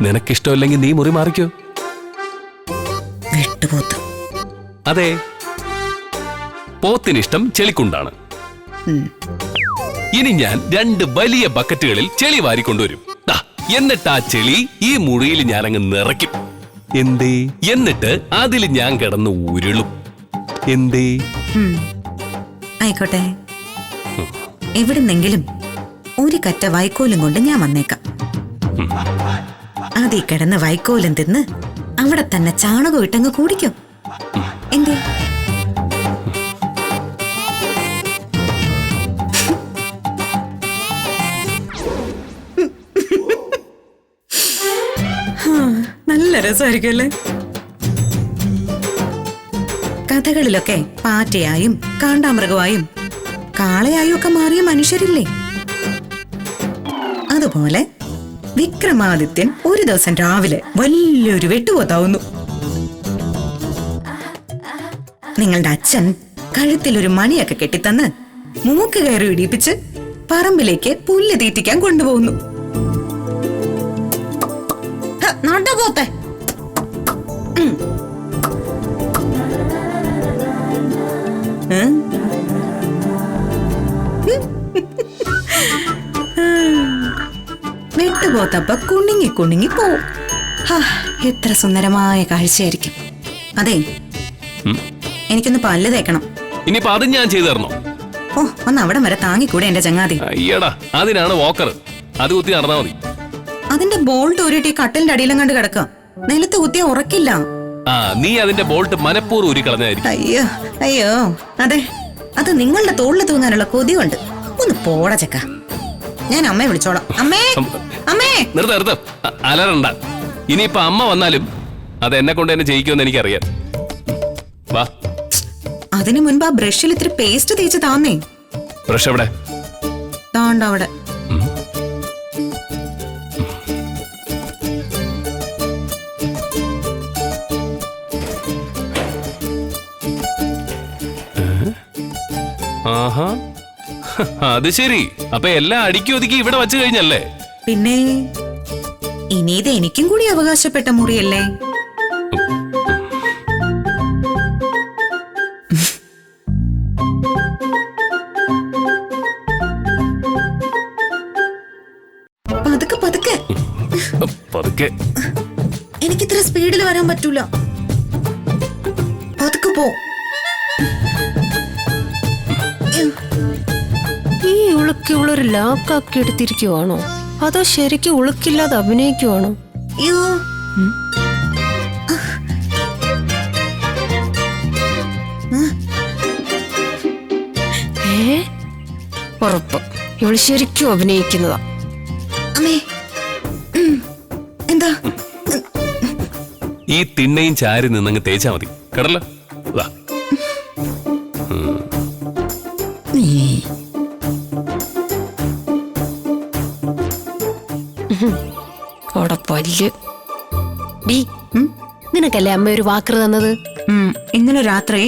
നിനക്കിഷ്ടമില്ലെങ്കിൽ നീ മുറി മാറിക്കോ. വിട്ടുപോത്ത്. അതെ. പോത്തിനിഷ്ടം ചെളിക്കുണ്ടാണ്. ഇനി ഞാൻ രണ്ട് വലിയ ബക്കറ്റുകളിൽ ചെളി വാരിക്കൊണ്ടുവരും. ദാ, എന്നിട്ട് ആ ചെളി ഈ മുറിയിൽ ഞാൻ അങ്ങ് നിറയ്ക്കും. എന്തേ? എന്നിട്ട് അതിൽ ഞാൻ കിടന്ന് ഉരുളും. എന്തേ? ഉം. ആയിക്കോട്ടെ. എവിടുന്നെങ്കിലും ഒരു കറ്റ വൈക്കോലും കൊണ്ട് ഞാൻ വന്നേക്കാം. അതീ കിടന്ന് വൈക്കോലും തിന്ന് അവിടെ തന്നെ ചാണകം ഇട്ടങ്ങ് കൂടിക്കും. എന്തേ? നല്ല രസമായിരിക്കുമല്ലേ കഥകളിലൊക്കെ പാറ്റയായും കാണ്ടാമൃഗമായും കാളയായും ഒക്കെ മാറിയ മനുഷ്യരില്ലേ? അതുപോലെ വിക്രമാദിത്യൻ ഒരു ദിവസം രാവിലെ വലിയൊരു വെട്ടുപോത്താവുന്നു നിങ്ങളുടെ അച്ഛൻ കഴുത്തിൽ ഒരു മണിയൊക്കെ കെട്ടിത്തന്ന് മൂക്ക് കയറി ഇടിപ്പിച്ച് പറമ്പിലേക്ക് പുല്ല് തീറ്റിക്കാൻ കൊണ്ടുപോകുന്നു. നടപോത്തെ വെട്ടുപോത്തപ്പ കുണുങ്ങി കുണുങ്ങി പോവും. ഹാ, എത്ര സുന്ദരമായ കാഴ്ചയായിരിക്കും. അതെ ഉം. എനിക്കൊന്ന് പല്ല് തേക്കണം. ഇനിയിപ്പോ അതും ഞാൻ ചെയ്തു തരണോ? ഓ ഒന്ന് അവിടം വരെ താങ്ങിക്കൂടെ എന്റെ ചങ്ങാതി. അയ്യടാ അതിനാണ് വോക്കർ അത് കുത്തി നടന്നാ മതി. അതിന്റെ ബോൾട്ട് ഊരിട്ട് കട്ടലിന്റെ അടിയിലും കണ്ട് കിടക്കാം. നിലത്ത് കുത്തിയ ഉറക്കില്ല. ആ നീ അതിന്റെ ബോൾട്ട് മനഃപൂർവം ഉരി കളഞ്ഞായിരിക്കും അയ്യോ അയ്യോ അതെ അത് നിങ്ങളുടെ തോളിൽ തൂങ്ങാനുള്ള കൊതിയുണ്ട് ഒന്ന് പോട ചക്ക. ഞാൻ അമ്മയെ വിളിച്ചോളാം. അമ്മേ നിർത്ത നിർത്ത. അലറണ്ട ഇനിയിപ്പോ അമ്മ വന്നാലും അത് എന്നെ കൊണ്ട് തന്നെ ജയിക്കുമെന്ന് എനിക്കറിയാം. വാ. അതിനു മുൻപ് ആ ബ്രഷിൽ ഇത്തിരി പേസ്റ്റ് തേച്ച് താന്നേ. ബ്രഷ് എവിടെ? താണ്ട അവിടെ. ആഹാ. അത് ശരി. അപ്പൊ എല്ലാം അടുക്കി ഒതുക്കി ഇവിടെ വച്ചു കഴിഞ്ഞല്ലേ? പിന്നെ ഇനി ഇത് എനിക്കും കൂടി അവകാശപ്പെട്ട മുറിയല്ലേ? പതുക്കെ പതുക്കെ. പതുക്കെ. എനിക്കിത്ര സ്പീഡിൽ വരാൻ പറ്റൂല. പതുക്കെ പോ. ഈ ഉളുക്കി ഉള്ളൊരു ലാക്കാക്കി എടുത്തിരിക്കുവാണോ? അതോ ശരിക്കും ഉളുക്കില്ലാതെ അഭിനയിക്കുവാണോ? അയ്യോ. ഏ? ഉറപ്പ്. ഇവൾ ശരിക്കും അഭിനയിക്കുന്നതാ. അമ്മേ. എന്താ? ഈ തിണ്ണയും ചാരി നിന്നങ്ങ് തേച്ചാ മതി. കടല. വാ. അവിടെ പല്ല്. ഡി? നിനക്കല്ലേ അമ്മ ഒരു വാക്കർ തന്നത്? ഇന്നലെ രാത്രി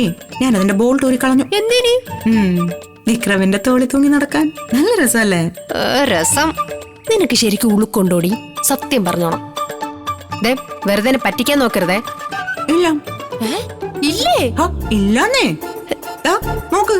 ഞാൻ അതിന്റെ ബോൾ ഊരി കളഞ്ഞു. എന്തിനി? വിക്രമിന്റെ തോളി തൂങ്ങി നടക്കാൻ. നല്ല രസമല്ലേ? രസം. നിനക്ക് ശരിക്കും ഉളുക്കൊണ്ടോടി സത്യം പറഞ്ഞോണം. ദേ വെറുതെ പറ്റിക്കാൻ നോക്കരുതേ. ഇല്ല ഇല്ലേ? ഇല്ലേ ഇല്ലാന്നേ. നോക്ക്.